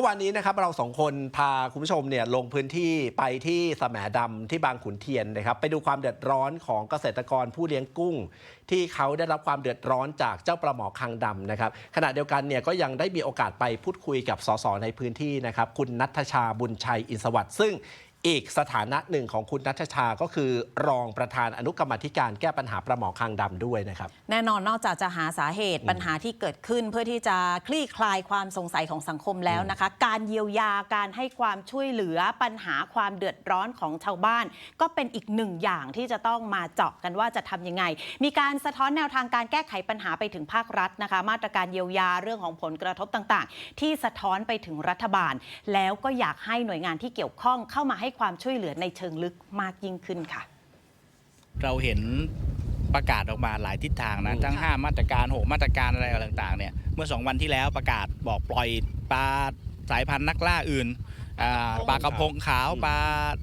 มื่อวานนี้นะครับเราสองคนพาคุณผู้ชมเนี่ยลงพื้นที่ไปที่สแหมดำที่บางขุนเทียนนะครับไปดูความเดือดร้อนของเกษตรกรผู้เลี้ยงกุ้ง ที่เขาได้รับความเดือดร้อนจากเจ้าปลาหมอคางดำนะครับขณะเดียวกันเนี่ยก็ยังได้มีโอกาสไปพูดคุยกับสสในพื้นที่นะครับคุณนัทชาบุญชัยอินสวัสดิ์ซึ่ง อีกสถานะหนึ่งของคุณนัทชาก็คือ รองประธานอนุกรรมาธิการแก้ปัญหาปลาหมอคางดำด้วยนะครับ แน่นอนนอกจากจะหาสาเหตุปัญหาที่เกิดขึ้น เพื่อที่จะคลี่คลายความสงสัยของสังคมแล้วนะคะ การเยียวยาการให้ความช่วยเหลือปัญหาความเดือดร้อนของชาวบ้าน ก็เป็นอีกหนึ่งอย่างที่จะต้องมาเจาะกันว่าจะทำยังไง มีการสะท้อนแนวทางการแก้ไขปัญหาไปถึงภาครัฐนะคะ มาตรการเยียวยาเรื่องของผลกระทบต่าง ๆ ที่สะท้อนไปถึงรัฐบาล แล้วก็อยากให้หน่วยงานที่เกี่ยวข้องเข้ามาให้ความช่วยเหลือในเชิงลึกมากยิ่งขึ้นค่ะ เราเห็นประกาศออกมาหลายทิศทางนะอืมทั้ง 5 มาตรการ6มาตรการอะไรต่างๆเนี่ยเมื่อ 2 วันที่แล้วประกาศบอกปล่อยปลาสายพันธุ์นักล่าอื่นอ่าปลากระพงขาวปลา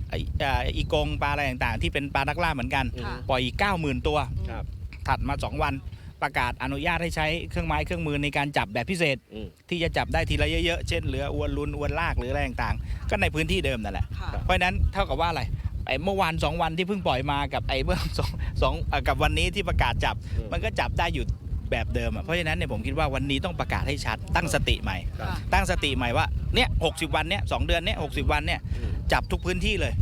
ไอ้อ่าอีกงปลาอะไรต่างๆ ที่เป็นปลานักล่าเหมือนกันค่ะปล่อยอีก 90,000 ตัวครับถัดมา 2 วัน ประกาศอนุญาตให้ใช้เครื่องไม้เครื่องมือในการจับแบบพิเศษ อืม ที่จะจับได้ทีละเยอะๆ เช่นเรืออวนลุนอวนลากหรืออะไรต่างๆ ก็ในพื้นที่เดิมนั่นแหละเพราะฉะนั้นเท่ากับว่าอะไรไอ้เมื่อวานสองวันที่เพิ่งปล่อยมากับไอ้เมื่อสองสองเอ่อกับวันนี้ที่ประกาศจับ อืม มันก็จับได้อยู่แบบเดิมอะเพราะฉะนั้นเนี่ยผมคิดว่าวันนี้ต้องประกาศให้ชัด ตั้งสติใหม่ ครับ ตั้งสติใหม่ว่าเนี่ยหกวันเนี่ยสองเดือนเนี่ยหกวันเนี่ยอืม จับทุกพื้นที่เลย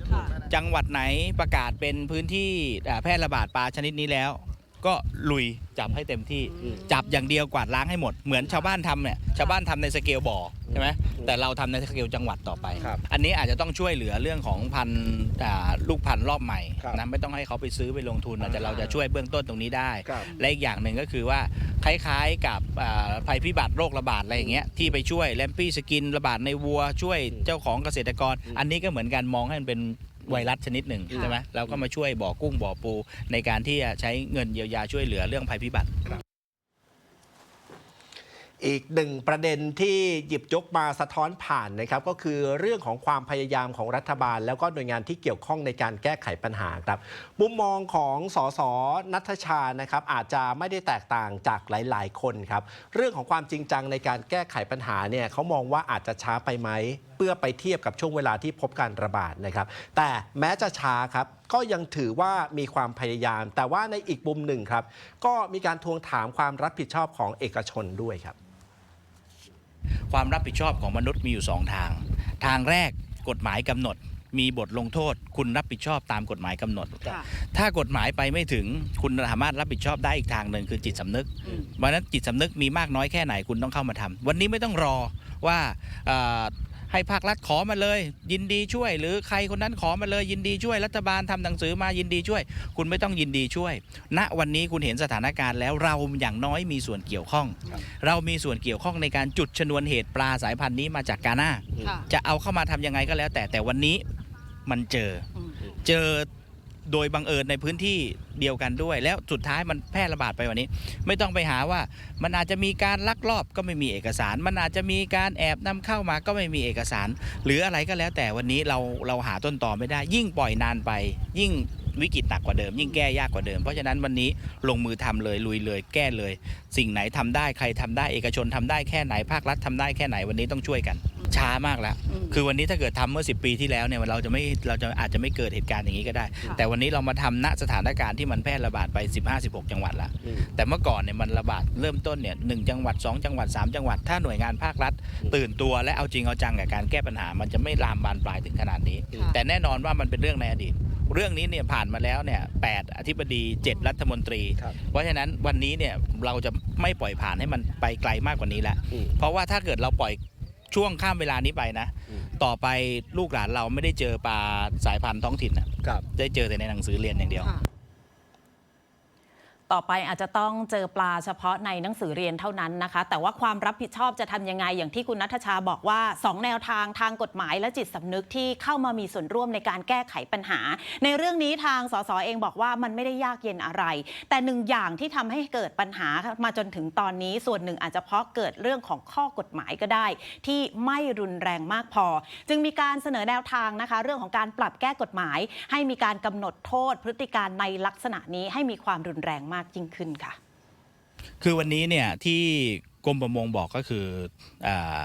จังหวัดไหนประกาศเป็นพื้นที่อ่าแพร่ระบาดปลาชนิดนี้แล้ว ก็ลุยจับให้เต็มที่อืมจับอย่างเดียวกวาดล้างให้หมด เหมือนชาวบ้านทำเนี่ยชาวบ้านทำในสเกลบ่อใช่ไหมอืมแต่เราทำในสเกลจังหวัดต่อไปครับอันนี้อาจจะต้องช่วยเหลือเรื่องของพันธุ์อ่าลูกพันธุ์รอบใหม่ครับนะไม่ต้องให้เขาไปซื้อไปลงทุนอาจจะเราจะช่วยเบื้องต้นตรงนี้ได้ครับและอีกอย่างหนึ่งก็คือว่าคล้ายๆกับอ่าภัยพิบัติโรคระบาดอะไรอย่างเงี้ยที่ไปช่วยแลมปี้สกินระบาดในวัวช่วยอืมเจ้าของเกษตรกรอืมอันนี้ก็เหมือนกันมองให้มันเป็น ไวรัสชนิดหนึ่งค่ะใช่ไหมเราก็มาช่วยบ่อกุ้งบ่อปูในการที่จะใช้เงินเยียวยาช่วยเหลือเรื่องภัยพิบัติ อีกหนึ่งประเด็นที่หยิบยกมาสะท้อนผ่านนะครับก็คือเรื่องของความพยายามของรัฐบาล แล้วก็หน่วยงานที่เกี่ยวข้องในการแก้ไขปัญหาครับมุมมองของสสนัทชานะครับอาจจะไม่ได้แตกต่างจากหลาย ๆ คนครับเรื่องของความจริงจังในการแก้ไขปัญหาเนี่ยเขามองว่าอาจจะช้าไปไหมเพื่อไปเทียบกับช่วงเวลาที่พบการระบาดนะครับ แต่แม้จะช้าครับก็ยังถือว่ามีความพยายาม แต่ว่าในอีกมุมหนึ่งครับก็มีการทวงถามความรับผิดชอบของเอกชนด้วยครับ ความรับผิดชอบของมนุษย์มีอยู่สองทาง ทางแรกกฎหมายกำหนด มีบทลงโทษ คุณรับผิดชอบตามกฎหมายกำหนดค่ะถ้ากฎหมายไปไม่ถึงคุณสามารถรับผิดชอบได้อีกทางหนึ่งคือจิตสำนึกอืมวันนั้นจิตสำนึกมีมากน้อยแค่ไหนคุณต้องเข้ามาทำวันนี้ไม่ต้องรอว่าเอ่อ ให้ภาครัฐขอมาเลย ยินดีช่วย หรือใครคนนั้นขอมาเลย ยินดีช่วยรัฐบาลทำหนังสือมายินดีช่วย คุณไม่ต้องยินดีช่วย ณวันนี้คุณเห็นสถานการณ์แล้วเราอย่างน้อยมีส่วนเกี่ยวข้องครับเรามีส่วนเกี่ยวข้องในการจุดชนวนเหตุปลาสายพันธุ์นี้มาจากกาหน้าค่ะจะเอาเข้ามาทำยังไงก็แล้ว แต่แต่วันนี้มันเจออืมเจอ โดยบังเอิญในพื้นที่เดียวกันด้วย แล้วสุดท้ายมันแพร่ระบาดไปวันนี้ ไม่ต้องไปหาว่ามันอาจจะมีการลักลอบก็ไม่มีเอกสาร มันอาจจะมีการแอบนำเข้ามาก็ไม่มีเอกสาร หรืออะไรก็แล้วแต่วันนี้เราเราหาต้นตอไม่ได้ ยิ่งปล่อยนานไป ยิ่งวิกฤตหนักกว่าเดิม ยิ่งแก้ยากกว่าเดิม เพราะฉะนั้นวันนี้ลงมือทำเลยลุยเลยแก้เลย สิ่งไหนทำได้ใครทำได้เอกชนทำได้แค่ไหนภาครัฐทำได้แค่ไหนวันนี้ต้องช่วยกัน ช้ามากแล้ว อืม คือวันนี้ถ้าเกิดทำเมื่อ 10 ปีที่แล้วเนี่ยเราจะไม่เราจะอาจจะไม่เกิดเหตุการณ์อย่างนี้ก็ได้ ค่ะ แต่วันนี้เรามาทำณสถานการณ์ที่มันแพร่ระบาดไป 15-16 จังหวัดละแต่เมื่อก่อนเนี่ยมันระบาดเริ่มต้นเนี่ยหนึ่งจังหวัด 2 จังหวัด 3 จังหวัด ถ้าหน่วยงานภาครัฐ อืม ตื่นตัวและเอาจริงเอาจังกับการแก้ปัญหา มันจะไม่ลามบานปลายถึงขนาดนี้ ค่ะ แต่แน่นอนว่ามันเป็นเรื่องในอดีต เรื่องนี้เนี่ยผ่านมาแล้วเนี่ยแปดอธิบดี 7 รัฐมนตรี ครับเพราะฉะนั้นวันนี้เนี่ยเราจะไม่ปล่อยผ่านให้มันไปไกลมากกว่านี้แล้วอืม เพราะว่าถ้าเกิดเราปล่อย ช่วงข้ามเวลานี้ไปนะอืมต่อไปลูกหลานเราไม่ได้เจอปลาสายพันธุ์ท้องถิ่นนะครับ ได้เจอแต่ในหนังสือเรียนอย่างเดียว ค่ะ ต่อไปอาจจะต้องเจอปลาเฉพาะในหนังสือเรียนเท่านั้นนะคะ แต่ว่าความรับผิดชอบจะทำยังไง อย่างที่คุณนัทชาบอกว่า 2 แนวทางทางกฎหมายและจิตสำนึกที่เข้ามามีส่วนร่วมในการแก้ไขปัญหา ในเรื่องนี้ทางสสเองบอกว่ามันไม่ได้ยากเย็นอะไร แต่หนึ่งอย่างที่ทำให้เกิดปัญหามาจนถึงตอนนี้ส่วนหนึ่งอาจจะเพราะเกิดเรื่องของข้อกฎหมายก็ได้ ที่ไม่รุนแรงมากพอ จึงมีการเสนอแนวทางนะคะ เรื่องของการปรับแก้กฎหมาย ให้มีการกำหนดโทษพฤติการในลักษณะนี้ให้มีความรุนแรงมากยิ่งขึ้นค่ะ คือวันนี้เนี่ยที่กรมประมงบอกก็คืออา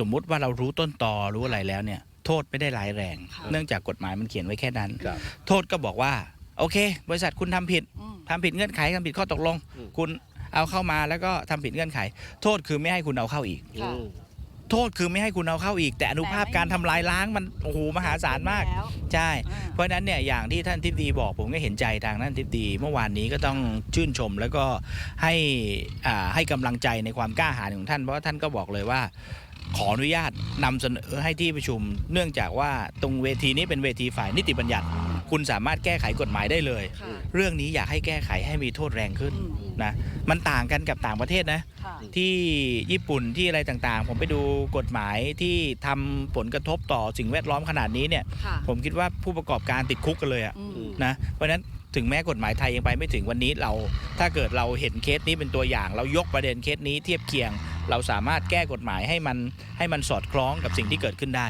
สมมุติว่าเรารู้ต้นตอรู้อะไรแล้วเนี่ย โทษไม่ได้ร้ายแรงค่ะเนื่องจากกฎหมายมันเขียนไว้แค่นั้นครับโทษก็บอกว่า โอเค บริษัทคุณทำผิดอืมทำผิดเงื่อนไขทำผิดข้อตกลงอืมคุณเอาเข้ามาแล้วก็ทำผิดเงื่อนไข โทษคือไม่ให้คุณเอาเข้าอีกค่ะอืม โทษคือไม่ให้คุณเอาเข้าอีก แต่อนุภาพแต่ไม่การทำลายล้างมันโอ้โหมหาศาลมาก แล้วใช่ อ่าเพราะฉะนั้นเนี่ยอย่างที่ท่านทิบดีบอกผมก็เห็นใจทางท่านทิบดี เมื่อวานนี้ก็ต้องชื่นชมแล้วก็ให้อ่าให้กำลังใจในความกล้าหาญของท่านเพราะว่าท่านก็บอกเลยว่า ขออนุญาตนำเสนอให้ที่ประชุม เนื่องจากว่าตรงเวทีนี้เป็นเวทีฝ่ายนิติบัญญัติ คุณสามารถแก้ไขกฎหมายได้เลย ค่ะเรื่องนี้อยากให้แก้ไขให้มีโทษแรงขึ้นอืม นะมันต่างกันกับต่างประเทศนะ ค่ะ ที่ญี่ปุ่นที่อะไรต่างๆ ผมไปดูกฎหมายที่ทำผลกระทบต่อสิ่งแวดล้อมขนาดนี้เนี่ย ค่ะ ผมคิดว่าผู้ประกอบการติดคุกกันเลยอะอืม นะเพราะฉะนั้นถึงแม้กฎหมายไทยยังไปไม่ถึงวันนี้เรา ถ้าเกิดเราเห็นเคสนี้เป็นตัวอย่าง เรายกประเด็นเคสนี้เทียบเคียง เราสามารถแก้กฎหมายให้มันให้มันสอดคล้องกับสิ่งที่เกิดขึ้นได้